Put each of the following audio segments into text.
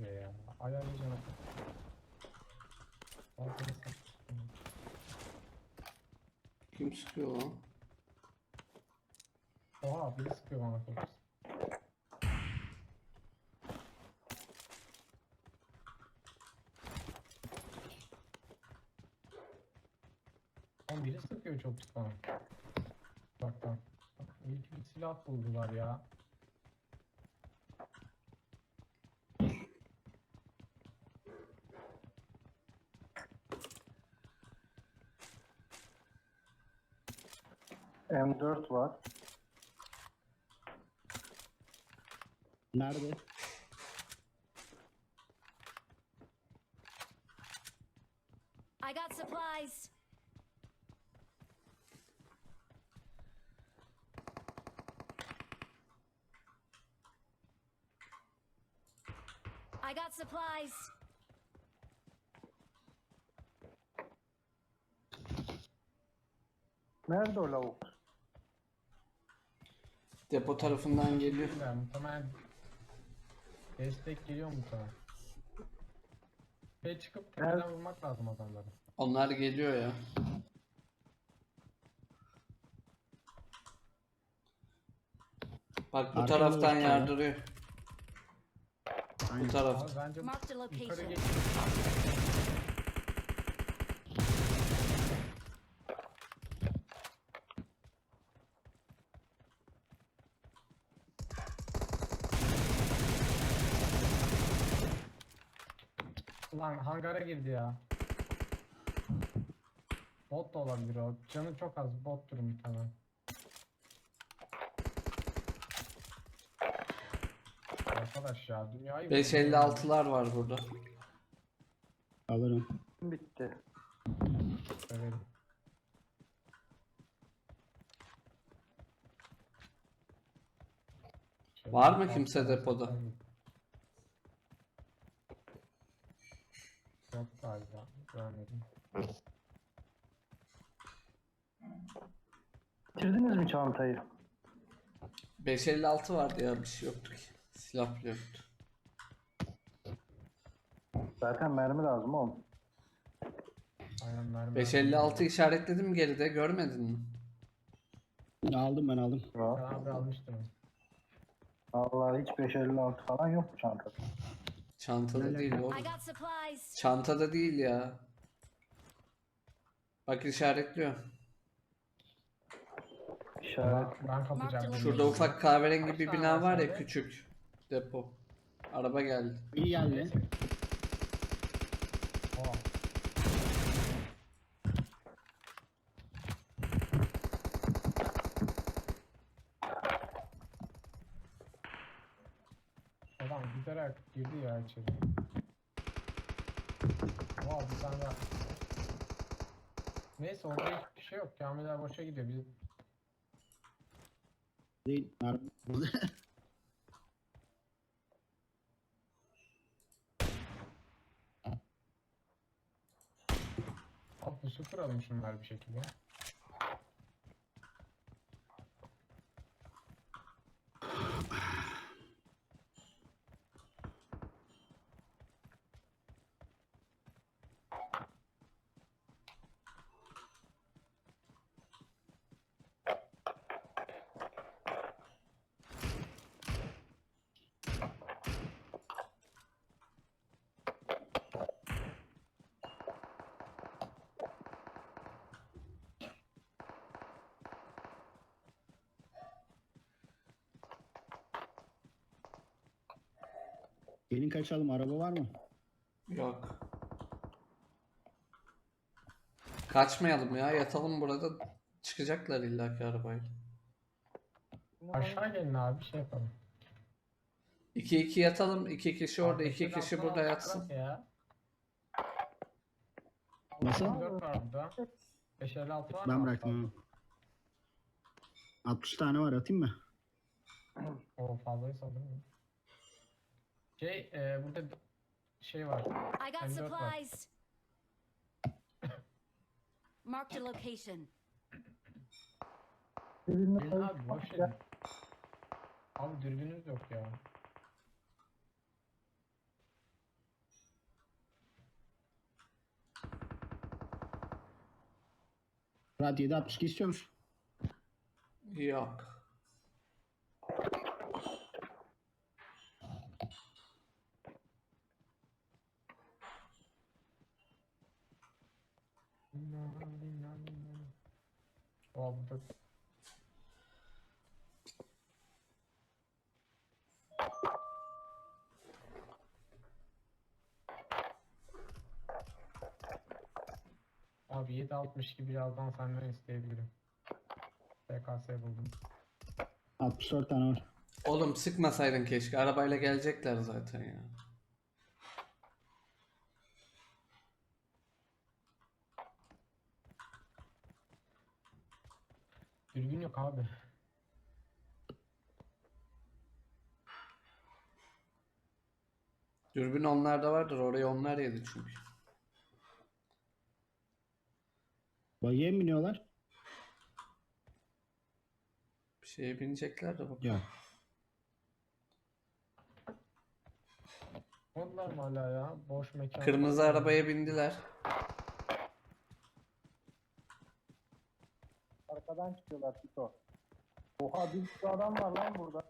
buraya ya. Ayarlayacağım. Sak. Kim sıkıyor lan? Oha biri sıkıyor bana fokus. Oğlum biri sıkıyor çok bana. Bak bak. İyi ki bir silah buldular ya. M4 var. Nerede? I got supplies. I got supplies. Nerede o lavuk? Depo tarafından geliyor. Yani muhtemelen destek geliyor muhtemelen. Şey çıkıp tepeden vurmak lazım adamları. Onlar geliyor ya. Bak bu Arkada taraftan ya. yardırıyor. Bu taraf. Abi bence Marked a yukarı location. geç. Ulan hangara girdi ya. Bot da olabilir o. Canı çok az. Bot durum bir tane. Arkadaş ya dünyayı 556'lar var burada. Alırım. Bitti. Şöyle Var mı kimse depoda? Yok galiba. Görmedim. Bitirdiniz mi çantayı? 556 vardı ya bir şey yoktu ki. Silah bile yoktu. Zaten mermi lazım oğlum. Aynen mermi. 556 işaretledim geride görmedin mi? Aldım ben aldım. Ben abi almıştım. Vallahi hiç 556 falan yok bu çantada. Çantada değil oğlum. Çantada değil ya. Bak işaretliyor. İşaret. Ben, kapacağım. bunu. Şurada ufak kahverengi bir bina var ya küçük. Depo. Araba geldi. İyi geldi. Aa. Adam giderek girdi ya içeri. Wow bir tane daha. Neyse orada hiçbir şey yok. Kamiler boşa gidiyor. Biz Değil. Abi pusu kuralım şunlar bir şekilde. Gelin kaçalım. Araba var mı? Yok. Kaçmayalım ya yatalım burada. Çıkacaklar illaki arabayla. Aşağı gelin abi şey yapalım. 2-2 yatalım. 2 kişi orada, Abi, 2 beşer kişi burada yatsın. Ya. Nasıl? 4 var burada. 556 var mı? Ben bıraktım. ha. 60 tane var atayım mı? O fazlaysa değil mi? Şey e, burada şey var. I got supplies. Marked a location. Birbirine abi boş verin. Abi dürbünümüz yok ya. Murat 762 istiyor musun? Yok. Aa burada Abi 7.62 birazdan senden isteyebilirim. PKS buldum. 64 tane var. Oğlum sıkmasaydın keşke. Arabayla gelecekler zaten ya. Dürbün yok abi. Dürbün onlarda vardır. Oraya onlar yedi çünkü. Bayiye mi biniyorlar? Bir şeye binecekler de bak. Yok. Onlar mı hala ya? Boş mekan. Kırmızı arabaya bindiler. Arkadan çıkıyorlar Tito. Oha bir sürü adam var lan burada.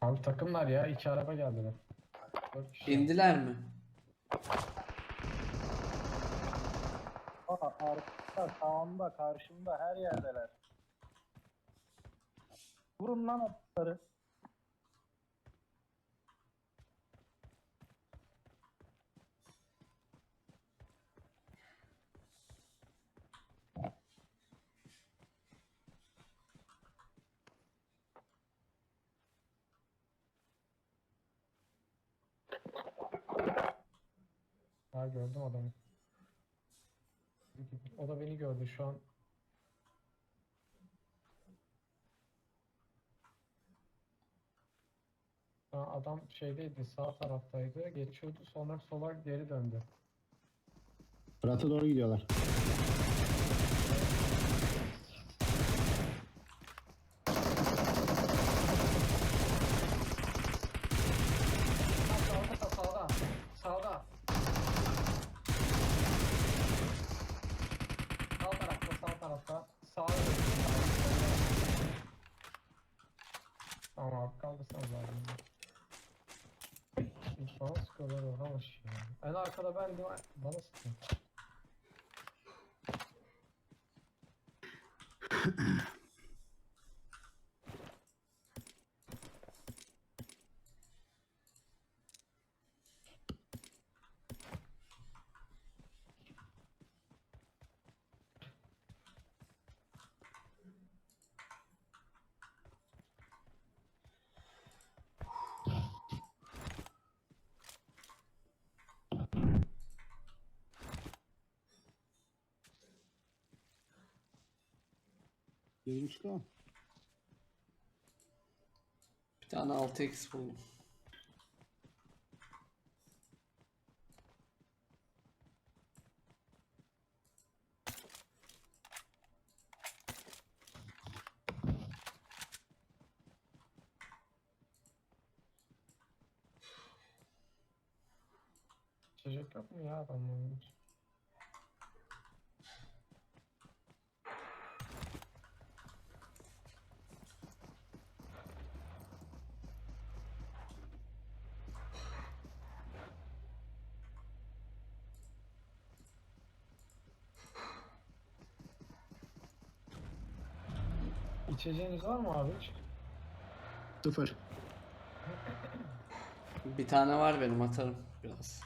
Abi takımlar ya. iki araba geldiler. Dört kişi. İndiler mi? Aa arkada, sağımda, karşımda her yerdeler. Vurun lan atları. Ha gördüm adamı. O da beni gördü şu an. An adam şeydeydi, sağ taraftaydı. Geçiyordu, sonra sola geri döndü. Fırat'a doğru gidiyorlar. Sağda, sağda, sağda. Sağ tarafta, sağ tarafta. Sağa dönüyor. Tamam abi kaldırsanız abi. Hiç bana sıkıyorlar orada hoş ya. En arkada ben de bana sıkıyor. Gözüm? Bir tane 6x buldum. İçecek yok mu ya adamların? İçeceğiniz var mı abi hiç? Sıfır. Bir tane var benim atarım biraz.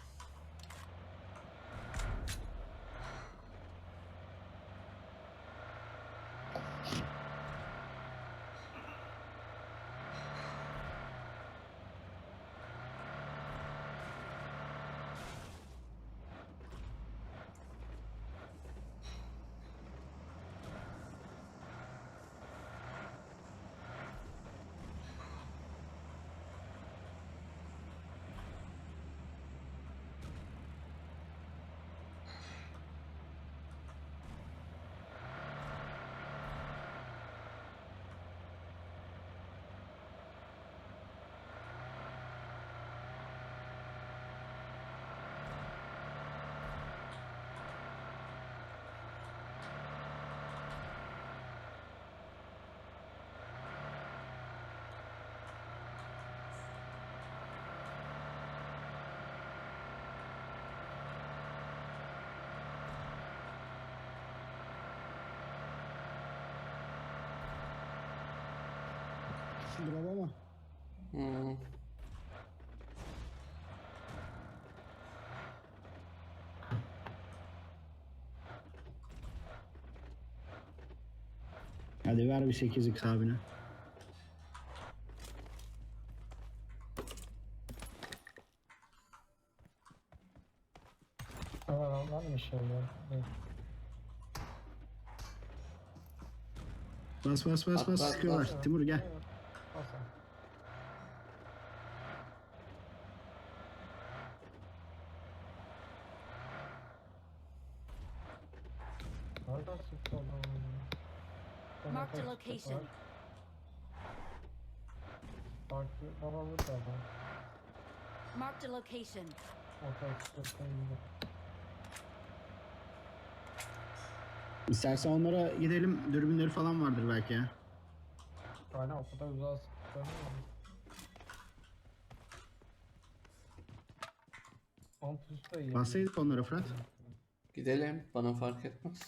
Gelmişsin drop ama. Hmm. Hadi ver bir 8x abine. Varmış ya. Evet. Bas bas bas bas bas, sıkıyorlar. bas. Timur gel. Evet. Al sen. Nereden sıktı adam? ya? Marked a Ortaya location. sıktılar. Farklı baba burada adam. Marked a location. İstersen onlara gidelim. Dürbünleri falan vardır belki ya. Aynen o kadar uzağa iyi. Bassaydık onlara Fırat. Gidelim. Bana fark etmez.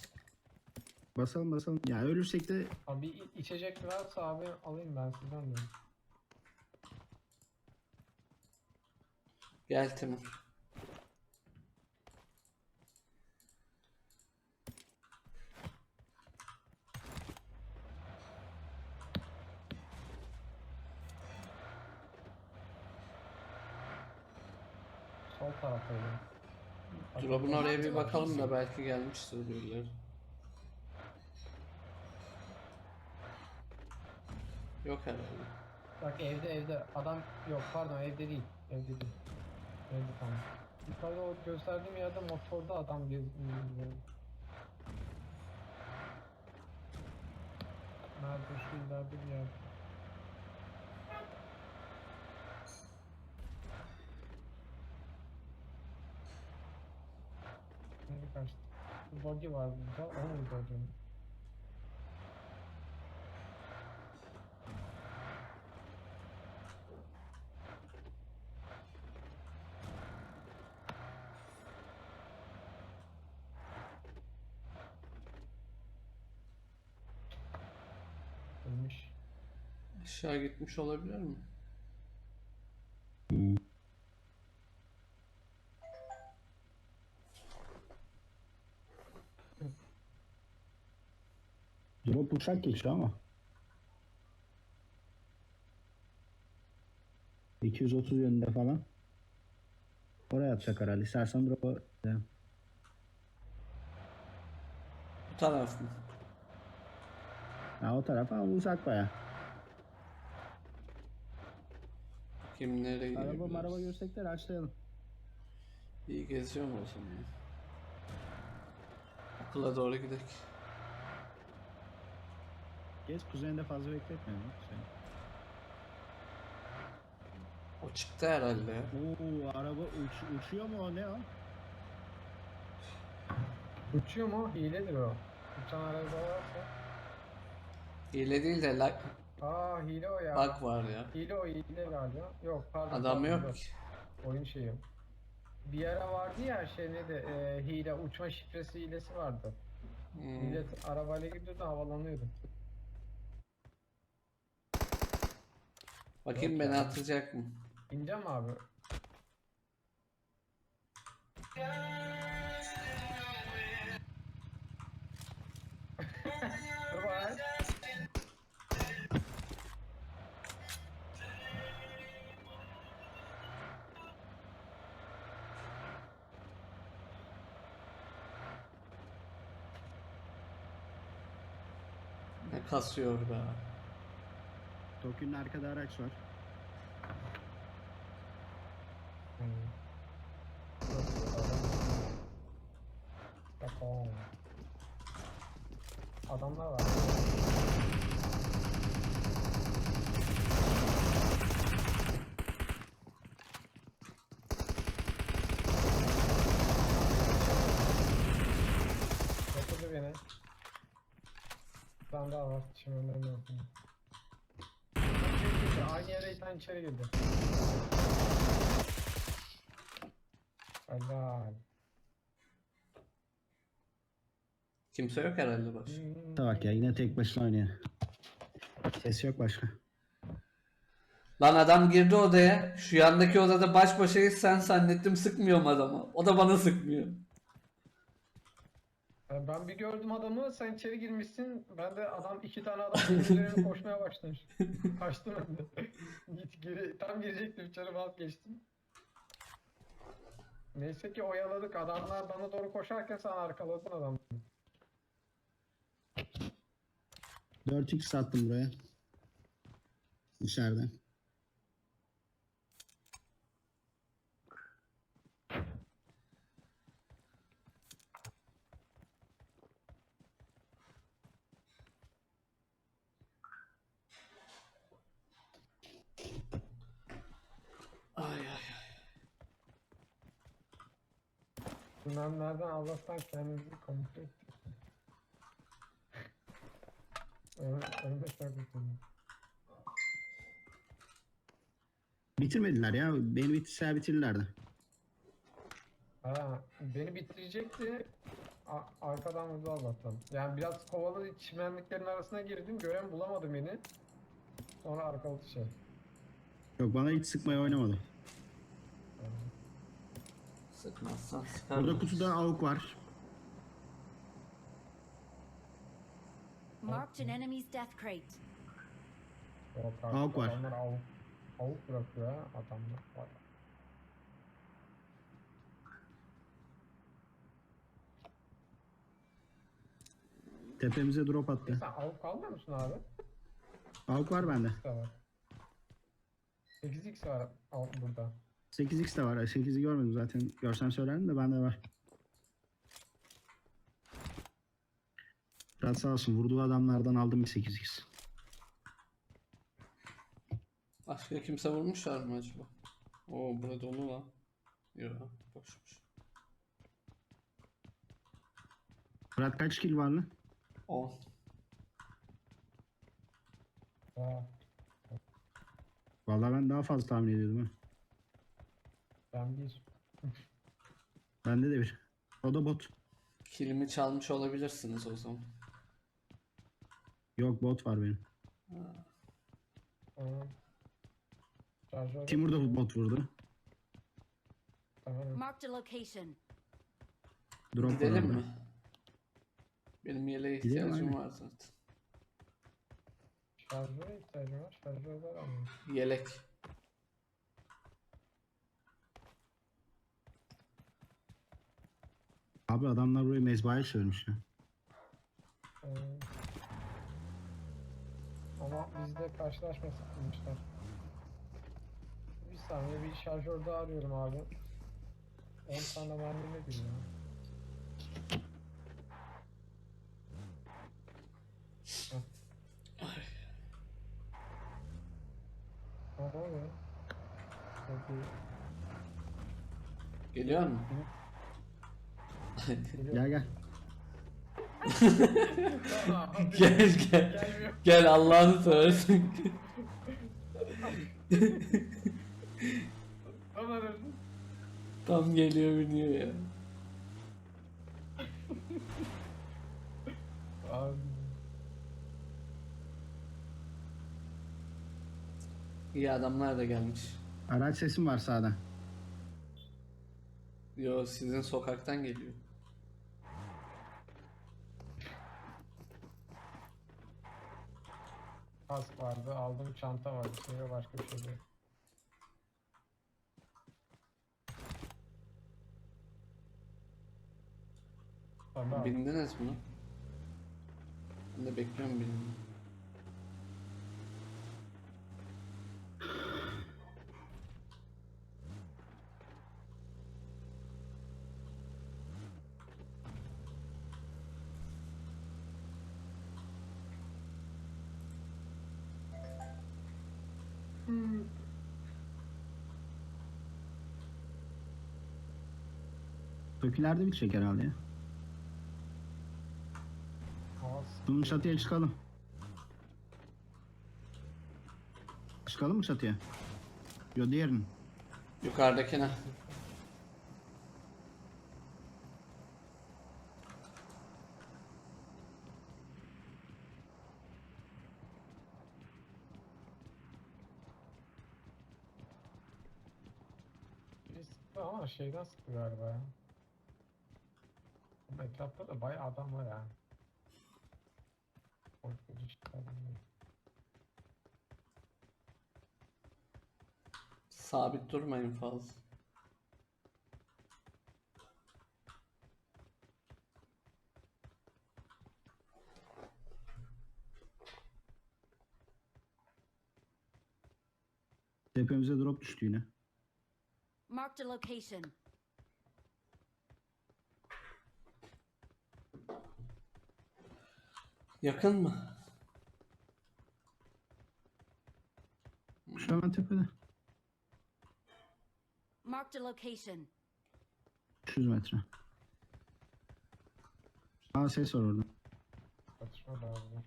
Basalım basalım. Ya ölürsek de Abi içecek varsa abi alayım ben sizden de. Gel Timur. Sol taraftaydı. Drop'un oraya bir bakalım da belki gelmiştir birileri. Yok herhalde. Bak evde evde adam yok pardon evde değil. Evde değil. Evde tamam. Yukarıda o gösterdiğim yerde motorda adam geziyor. Nerede şu ileride bir yer. Nereye kaçtı? Buggy var burada. O muydu acaba? Aşağı gitmiş olabilir mi? drop uçak geçiyor ama. 230 yönünde falan. Oraya atacak herhalde. İstersen drop'a. Bu taraf mı? Ya o tarafa uzak baya. Kim nereye Araba gidebilir? araba görsek de açlayalım. İyi geziyorum o zaman. Okula doğru gidelim. Gez kuzeyinde fazla bekletmeyelim. Şey. O çıktı herhalde ya. Oo araba uç, uçuyor mu o ne o? Uçuyor mu? Hiledir o. Uçan araba varsa. Hile değil de lag Aa hile o ya. bug var ya. Hile o hile galiba. Yok pardon. Adam pardon, yok dur. Oyun şeyi. Bir ara vardı ya şey neydi e, hile uçma şifresi hilesi vardı. Hmm. Millet arabayla gidiyordu havalanıyordu. Bakayım Yok beni ya. atacak mı? İneceğim abi. Kasıyor be. Tokyo'nun arkada araç var. Hmm. Adamlar var. Yapıldı beni. Bir tane daha var. Şimdi önlerine yapayım. Aynı yere bir tane içeri girdi. Helal. Kimse yok herhalde baş. Hmm. Bak ya yine tek başına oynuyor. Ses yok başka. Lan adam girdi odaya. Şu yandaki odada baş başayız sen zannettim sıkmıyorum adama. O da bana sıkmıyor. Ben bir gördüm adamı sen içeri girmişsin. Ben de adam iki tane adam birbirlerine koşmaya başlamış. Kaçtım ben de. Git geri, tam girecektim içeri vazgeçtim. Neyse ki oyaladık. Adamlar bana doğru koşarken sen arkaladın adamı. 4x sattım buraya. İçeride. Allah'tan kendimizi kontrol ettik. Evet, önde saklasın. Bitirmediler ya. Beni bitirse bitirirlerdi. Ha, beni bitirecekti. A- arkadan vurdu Allah'tan. Yani biraz kovalı çimenliklerin arasına girdim. Gören bulamadı beni. Sonra arkaladı şey. Yok bana hiç sıkmaya oynamadı. Sıkmazsan sıkar. Burada kutuda avuk var. Marked an enemy's death crate. Yok Avuk var. Adamlar avuk, avuk bırakıyor ha adamlar. Var. Tepemize drop attı. Sen avuk almıyor musun abi? Avuk var bende. De var. 8x var av- burada. 8x de var. 8'i görmedim zaten. Görsem söylerdim de bende var. Fırat sağ olsun. Vurduğu adamlardan aldım bir 8x. Başka kimse vurmuşlar mı acaba? Oo burada dolu lan. Yok boşmuş. Fırat kaç kill var lan? 10. Ha, Vallahi ben daha fazla tahmin ediyordum ha. Ben bir. Bende de bir. O da bot. Kilimi çalmış olabilirsiniz o zaman. Yok bot var benim. Tamam. Şarjör. Timur da bot vurdu. Tamam. Marked a location. Drop var Gidelim orada. mi? Benim yeleğe Gidelim, ihtiyacım var zaten. Şarjöre ihtiyacım var. Şarjör var ama. Yelek. Abi adamlar burayı mezbahaya çevirmiş ya. Ee, ama bizde karşılaşma sıkılmışlar. Bir saniye bir şarjör daha arıyorum abi. 10 tane mermi nedir ya? Ne oluyor? Geliyor mu? Gel gel. Gel gel. Gelmiyor. Gel Allah'ını Allah'ım. Tam geliyor biniyor ya. Abi. İyi adamlar da gelmiş. Araç sesim var sağda. Yo sizin sokaktan geliyor. Kask vardı, aldım çanta vardı, şey başka bir şey değil. Tamam. Bindiniz mi? Ben de bekliyorum Bizimkiler de bitecek herhalde ya. Bunun çatıya çıkalım. Çıkalım mı çatıya? Yo diğerini. Yukarıdakine. Ama şeyden sıktı galiba. Etrafta da bayağı adam var yani. Korkutucu şeyler değil. Sabit durmayın fazla. Tepemize drop düştü yine. Marked a location. Yakın mı? Şu an tepede. Marked a location. 300 metre. Aa ses var orada. Çatışma da var burada.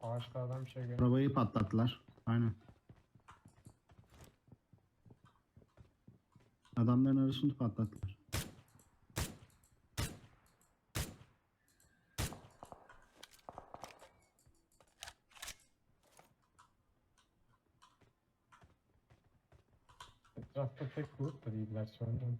Ağaçlardan bir şey görüyorum. Arabayı patlattılar. Aynen. Adamların arasını patlattılar. Etrafta pek grup da değiller sanırım.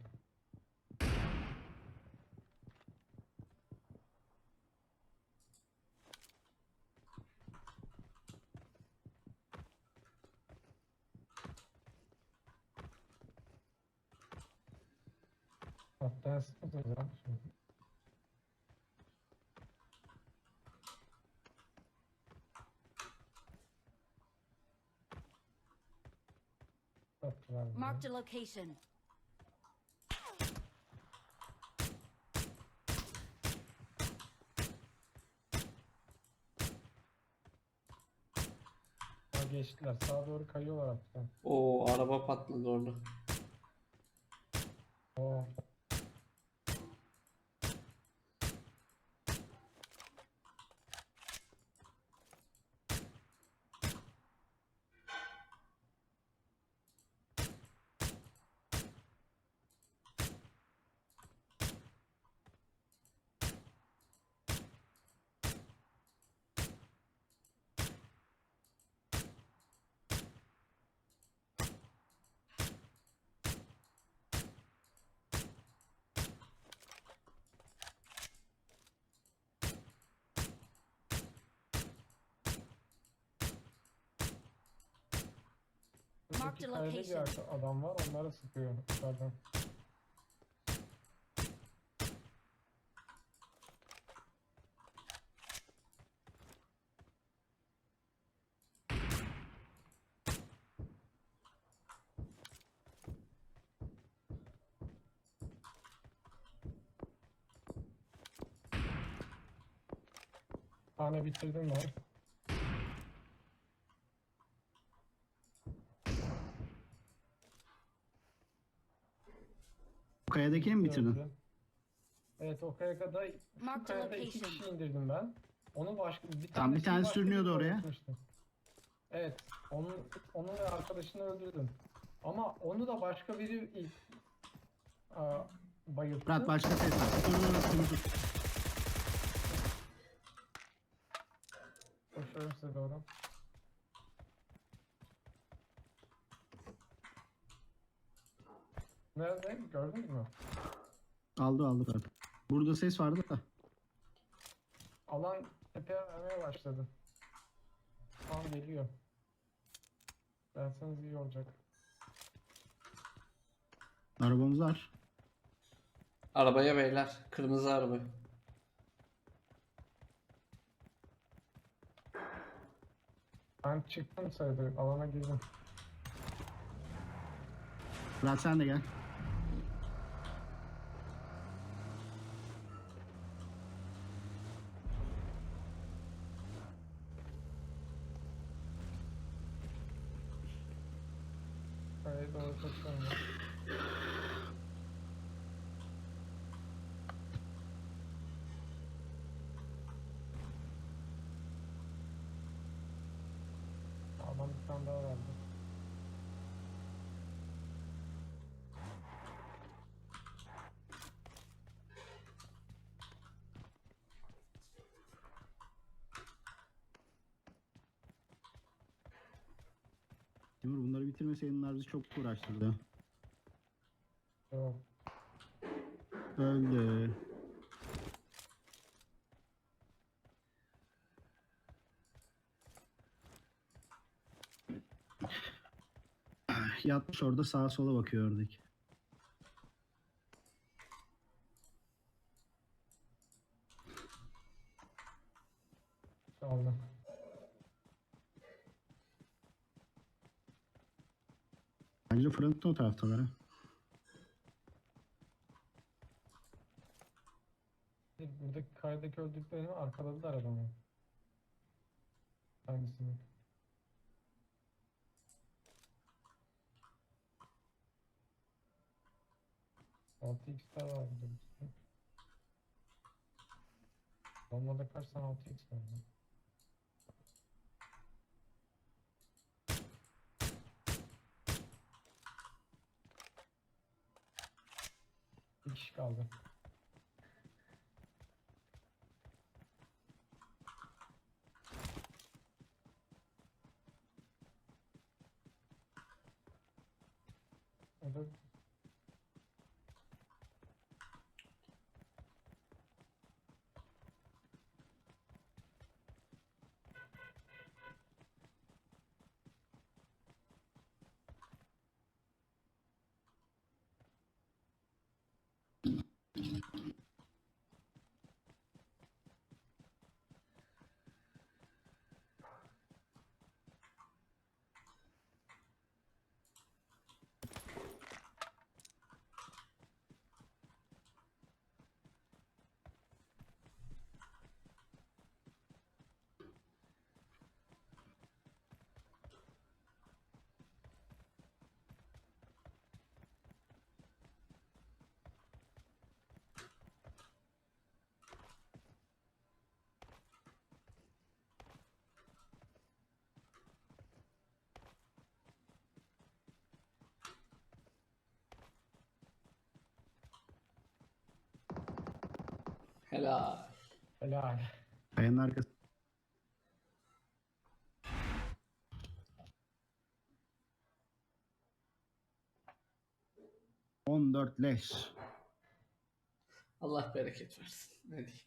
Hatta sıkıntı ya. Sattılar bizi. Marked a location. Ha, geçtiler. Sağa doğru kayıyorlar hatta. O araba patladı orada. Oo. Marked a bir location. arka- adam var. Onlara sıkıyor yukarıdan. Bir tane bitirdim ben. Kayadakini mi bitirdin? Gördü. Evet o kayada şu Marked a kayada iki location. kişi indirdim ben. Onu başka bir Tamam, bir tanesi başka sürünüyordu oraya. Evet onun onun ve arkadaşını öldürdüm. Ama onu da başka biri ilk aa, bayılttı. Murat başka ses var. Dur dur dur. tut. Koşuyorum size doğru. Nerede? Gördünüz mü? Aldı aldı. Burada ses vardı da. Alan tepeye vermeye başladı. Tam geliyor. Derseniz iyi olacak. Arabamız var. Arabaya beyler. Kırmızı araba. Ben çıktım sayılır. Alana girdim. Murat sen de gel. Kayaya doğru koşuyorum. ben. Adam bir tane daha verdi. Bitirmeseydin bunlar bizi çok uğraştırdı. Yok. Öldü. Yatmış orada sağa sola bakıyor oradaki. Aldım. Fırında o taraftalar ha. Buradaki kaydaki öldüklerini arkaladılar adamı. Hangisini? Altı x'ler var burada bir sürü. Bombada kaç tane 6x var? Kişi kaldı. O da Helal. helal. Kayanın arkası. On dört leş. Allah bereket versin. Ne diyeyim.